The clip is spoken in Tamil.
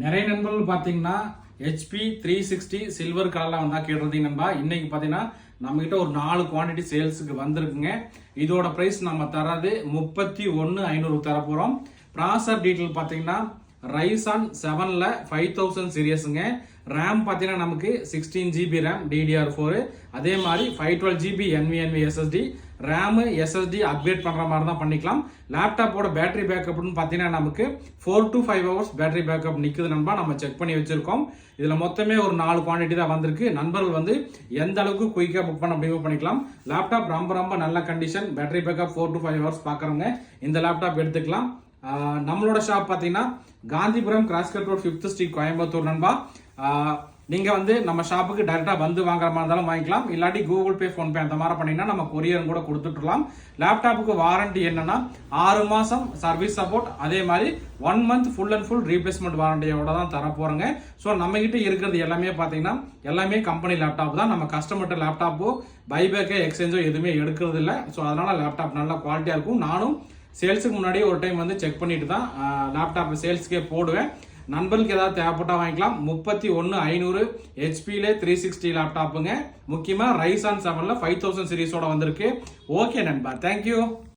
நிறைய நண்பர்கள் பார்த்தீங்கன்னா ஹெச்பி த்ரீ சிக்ஸ்டி சில்வர் கலர்லாம் வந்தால் கேட்டிருந்தீங்க நண்பா. இன்னைக்கு பார்த்தீங்கன்னா நம்மகிட்ட ஒரு நாலு குவாண்டிட்டி சேல்ஸுக்கு வந்திருக்குங்க. இதோட ப்ரைஸ் நம்ம தராது முப்பத்தி ஒன்று ஐநூறுக்கு தர போகிறோம் ப்ராசர் டீட்டெயில் பார்த்தீங்கன்னா ரைசான் செவனில் ஃபைவ் தௌசண்ட் சீரியஸுங்க ரேம் பார்த்தீங்கன்னா நமக்கு sixteen GB RAM DDR four அதே மாதிரி ஃபைவ் டுவெல் ஜிபி என்விஎன்வி எஸ்எஸ்டி ரேமு எஸ்எஸ்டி அப்கிரேட் பண்ணுற மாதிரி தான் பண்ணிக்கலாம். லேப்டாப்போட பேட்டரி பேக்கப்னு பார்த்தீங்கன்னா நமக்கு four to five hours battery backup நிற்குது நண்பா. நம்ம செக் பண்ணி வச்சுருக்கோம். இதில் மொத்தமே ஒரு நாலு குவான்டிட்டி தான் வந்திருக்கு. நண்பர்கள் வந்து எந்த அளவுக்கு குயிக்காக புக் பண்ண முடியுமோ பண்ணிக்கலாம். லேப்டாப் ரொம்ப ரொம்ப நல்ல condition battery backup four to five hours பார்க்குறவங்க இந்த லேப்டாப் எடுத்துக்கலாம். நம்மளோட ஷாப் பார்த்தீங்கன்னா Gandhipuram Crosscut Road Fifth Street Coimbatore நண்பா. நீங்கள் வந்து நம்ம ஷாப்புக்கு டேரெக்டாக வந்து வாங்குற மாதிரி இருந்தாலும் வாங்கிக்கலாம். இல்லாட்டி கூகுள் பே ஃபோன்பே அந்த மாதிரி பண்ணிங்கன்னா நம்ம கொரியர் கூட கொடுத்துட்டுலாம். லேப்டாப்புக்கு வாரண்டி என்னன்னா ஆறு மாதம் சர்வீஸ் சப்போர்ட் அதே மாதிரி one month full and full replacement வாரண்டியோட தான் தர ஸோ நம்மக்கிட்ட இருக்கிறது எல்லாமே பார்த்தீங்கன்னா எல்லாமே கம்பெனி லேப்டாப் தான். நம்ம கஸ்டமர்கிட்ட லேப்டாப்போ பைபேக்கோ எக்ஸ்சேஞ்சோ எதுவுமே எடுக்கிறது இல்லை ஸோ அதனால் லேப்டாப் நல்லா குவாலிட்டியாக இருக்கும். நானும் சேல்ஸுக்கு முன்னாடியே ஒரு டைம் வந்து செக் பண்ணிட்டு தான் லேப்டாப் சேல்ஸ்க்கே போடுவேன். நண்பர்களுக்கு ஏதாவது தேவைப்பட்டா வாங்கிக்கலாம். முப்பத்தி ஒன்று ஐநூறு ஹெச்பியில த்ரீ சிக்ஸ்டி லேப்டாப்புங்க முக்கியமாக ரைஸ் செவனில் ஃபைவ் தௌசண்ட் சீரிஸோட வந்திருக்கு. ஓகே நண்பா. தேங்க்யூ